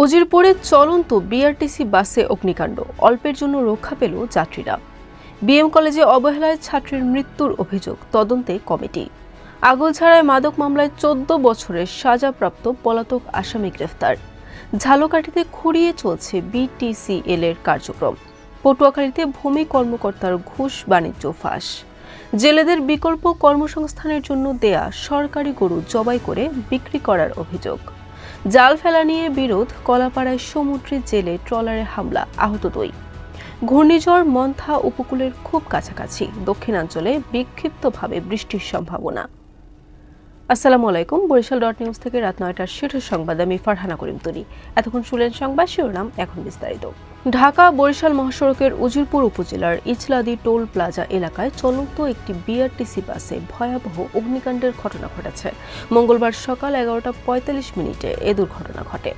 উজিরপুরে চলন্ত বিআরটিসি বাসে অগ্নিকাণ্ড। অল্পের জন্য রক্ষা পেল যাত্রীরা। বিএম কলেজে অবহেলায় ছাত্রীর মৃত্যুর অভিযোগ, তদন্তে কমিটি। আগলছাড়ায় মাদক মামলায় চোদ্দ বছরের সাজাপ্রাপ্ত পলাতক আসামি গ্রেফতার। ঝালকাঠিতে খুঁড়িয়ে চলছে বিটিসিএল এর কার্যক্রম। পটুয়াখালীতে ভূমি কর্মকর্তার ঘুষ, বাণিজ্য ফাঁস। জেলেদের বিকল্প কর্মসংস্থানের জন্য দেয়া সরকারি গরু জবাই করে বিক্রি করার অভিযোগ। জাল ফেলা নিয়ে বিরোধ, কলাপাড়ায় সমুদ্রের জেলে ট্রলারে হামলা, আহত দুই। ঘূর্ণিঝড় মন্থা উপকূলের খুব কাছাকাছি। দক্ষিণাঞ্চলে বিক্ষিপ্তভাবে বৃষ্টির সম্ভাবনা। আসসালামু আলাইকুম, বরিশাল ডট নিউজ থেকে রাত নয়টার শীর্ষ সংবাদ আমি ফারহানা করিম তুলি। এতক্ষণ শুনলেন সংবাদ শিরোনাম এখন বিস্তারিত। ঢাকা, বরিশাল মহাসড়কের উজিরপুর উপজেলার ইচলাদি টোল প্লাজা এলাকায় চলন্ত একটি বিআরটিসি বাসে ভয়াবহ অগ্নিকাণ্ডের ঘটনা ঘটেছে। মঙ্গলবার সকাল এগারোটা পঁয়তাল্লিশ মিনিটে এ দুর্ঘটনা ঘটে।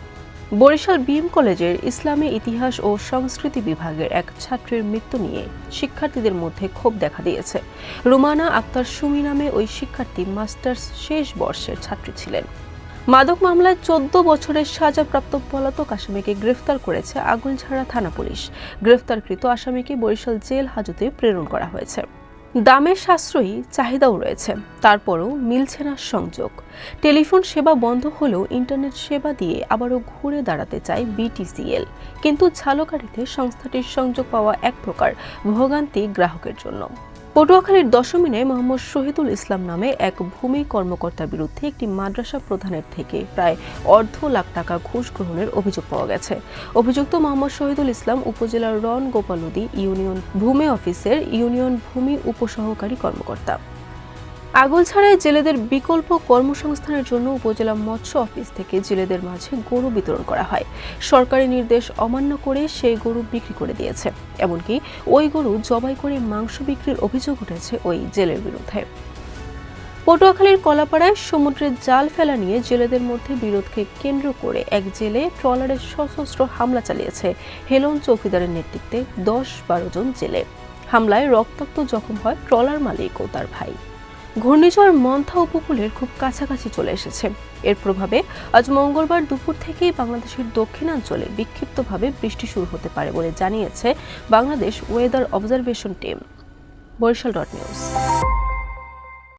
বরিশাল বিএম কলেজের ইসলামী ইতিহাস ও সংস্কৃতি বিভাগের এক ছাত্রীর মৃত্যু নিয়ে শিক্ষার্থীদের মধ্যে ক্ষোভ দেখা দিয়েছে। রুমানা আক্তার সুমি নামে ওই শিক্ষার্থী মাস্টার্স শেষ বর্ষের ছাত্রী ছিলেন। মাদক মামলায় চোদ্দ বছরের সাজাপ্রাপ্ত পলাতক আসামিকে গ্রেফতার করেছে আগুনঝাড়া থানা পুলিশ। গ্রেফতারকৃত আসামিকে বরিশাল জেল হাজতে প্রেরণ করা হয়েছে। দামের সাশ্রয়ী চাহিদাও রয়েছে। তারপরও মিলছে না সংযোগ। টেলিফোন সেবা বন্ধ হলেও ইন্টারনেট সেবা দিয়ে আবারও ঘুরে দাঁড়াতে চায় বিটিসিএল। কিন্তু ঝালকাঠিতে সংস্থাটির সংযোগ পাওয়া এক প্রকার ভোগান্তি গ্রাহকের জন্য। পটুয়াখালীর দশমিনে মোহাম্মদ শহীদুল ইসলাম নামে এক ভূমি কর্মকর্তার বিরুদ্ধে একটি মাদ্রাসা প্রধানের থেকে প্রায় অর্ধ লাখ টাকা ঘুষ গ্রহণের অভিযোগ পাওয়া গেছে। অভিযুক্ত মোহাম্মদ শহীদুল ইসলাম উপজেলার রন গোপালদি ইউনিয়ন ভূমি অফিসের ইউনিয়ন ভূমি উপসহকারী কর্মকর্তা। আগলছাড়ায় জেলেদের বিকল্প কর্মসংস্থানের জন্য উপজেলা মৎস্য অফিস থেকে জেলেদের মাঝে গরু বিতরণ করা হয়। সরকারি নির্দেশ অমান্য করে সেই গরু বিক্রি করে দিয়েছে। এমনকি ওই গরু জবাই করে মাংস বিক্রির অভিযোগ উঠেছে ওই জেলের বিরুদ্ধে। পটুয়াখালীর কলাপাড়ায় সমুদ্রে জাল ফেলা নিয়ে জেলেদের মধ্যে বিরোধকে কেন্দ্র করে এক জেলে ট্রলারে সশস্ত্র হামলা চালিয়েছে হেলন চৌকিদারের নেতৃত্বে দশ বারো জন জেলে। হামলায় রক্তাক্ত জখম হয় ট্রলার মালিক ও তার ভাই। ঘূর্ণিঝড় মন্থা উপকূলের খুব কাছাকাছি চলে এসেছে। এর প্রভাবে আজ মঙ্গলবার দুপুর থেকেই বাংলাদেশের দক্ষিণাঞ্চলে বিক্ষিপ্তভাবে বৃষ্টি শুরু হতে পারে বলে জানিয়েছে Bangladesh weather observation team Barishal dot news.